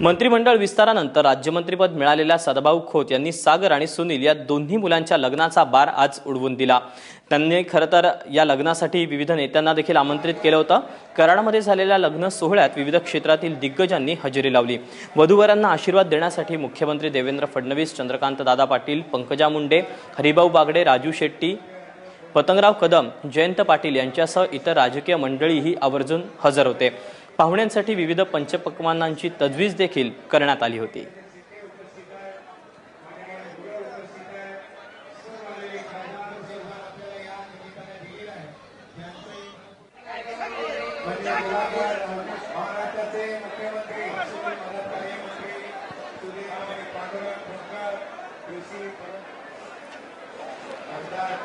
मंत्रिमंडळ विस्तारानंतर राज्यमंत्रीपद मिळालेल्या सदाभाऊ खोत यांनी सागर आणि सुनील या दोन्ही मुलांच्या लग्नाचा बार आज उडवून दिला. त्यांनी खरं तर या लग्नासाठी विविध नेत्यांना देखील आमंत्रित केलं होतं. कराडमध्ये झालेल्या लग्न सोहळ्यात विविध क्षेत्रातील दिग्गजांनी हजेरी लावली. वधूवरांना आशीर्वाद देण्यासाठी मुख्यमंत्री देवेंद्र फडणवीस चंद्रकांत दादा पाटील पंकजा मुंडे हरिभाऊ बागडे राजू शेट्टी पतंगराव कदम जयंत पाटील यांच्यासह इतर राजकीय मंडळीही आवर्जून हजर होते. पाहुण्यांसाठी विविध पंचपक्वानांची तजवीज देखील करण्यात आली होती.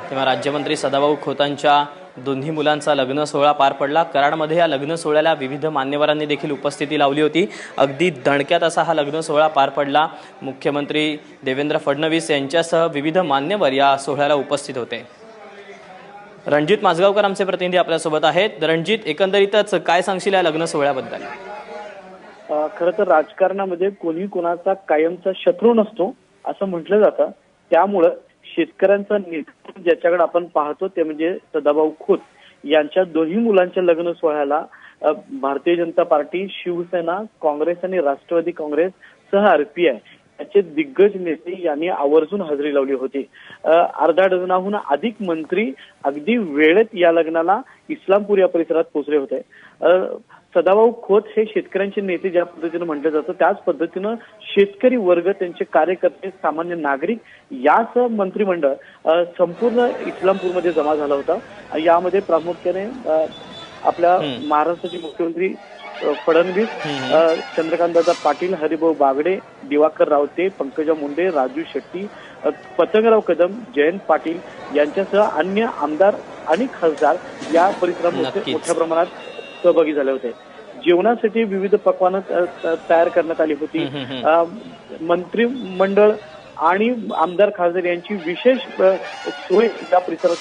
तेव्हा राज्यमंत्री सदाभाऊ खोतांच्या दोन्ही मुलांचा लग्न सोहळा पार पडला. कराडमध्ये या लग्न सोहळ्याला विविध मान्यवरांनी देखील उपस्थिती लावली होती. अगदी दणक्यात असा हा लग्न सोहळा पार पडला. मुख्यमंत्री देवेंद्र फडणवीस यांच्यासह विविध मान्यवर या सोहळ्याला उपस्थित होते. रणजित माझगावकर आमचे प्रतिनिधी आपल्यासोबत आहेत. रणजित एकंदरीतच काय सांगशील या लग्न सोहळ्याबद्दल? खरं तर राजकारणामध्ये कोणी कोणाचा कायमचा शत्रू नसतो असं म्हटलं जातं. त्यामुळं शेतकऱ्यांचा नेतृत्व ज्याच्याकडे आपण पाहतो ते म्हणजे सदाभाऊ खोत यांच्या दोन्ही मुलांच्या लग्न सोहळ्याला भारतीय जनता पार्टी शिवसेना काँग्रेस आणि राष्ट्रवादी काँग्रेस सह आरपीआय याचे दिग्गज नेते यांनी आवर्जून हजेरी लावली होती. अर्धा डझनाहून अधिक मंत्री अगदी वेळेत या लग्नाला इस्लामपूर या परिसरात पोहोचले होते. सदाभाऊ खोत हे शेतकऱ्यांचे नेते ज्या पद्धतीनं म्हटलं जातं त्याच पद्धतीनं शेतकरी वर्ग त्यांचे कार्यकर्ते सामान्य नागरिक यासह मंत्रिमंडळ संपूर्ण इस्लामपूरमध्ये जमा झाला होता. यामध्ये प्रामुख्याने आपल्या. महाराष्ट्राचे मुख्यमंत्री फडणवीस चंद्रकांतदादा पाटील हरिभाऊ बागडे दिवाकर रावते पंकजा मुंडे राजू शेट्टी पतंगराव कदम जयंत पाटील यांच्यासह अन्य आमदार आणि खासदार या परिसरामध्ये. मोठ्या प्रमाणात सहभागी झाले होते. जेवणासाठी विविध पकवानं तयार करण्यात आली होती. मंत्रिमंडळ आणि आमदार खासदार यांची विशेष सोय या परिसरात.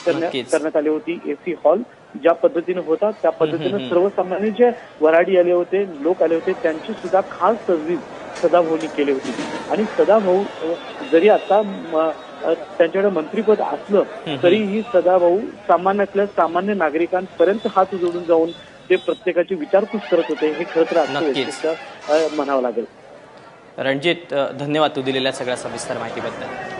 करण्यात आली होती. एसी हॉल ज्या पद्धतीने होता त्या पद्धतीने. सर्वसामान्य जे वराडी आले होते लोक आले होते त्यांची सुद्धा खास तजवीज सदाभाऊनी केली होती आणि सदाभाऊ जरी आता त्यांच्याकडे मंत्रीपद असलं. तरीही सदाभाऊ सामान्यातल्या सामान्य नागरिकांपर्यंत हात जोडून जाऊन ते प्रत्येकाची विचारपूस करत होते हे खरं तर म्हणावं लागेल रणजित धन्यवाद तू दिलेल्या सगळ्या सविस्तर माहितीबद्दल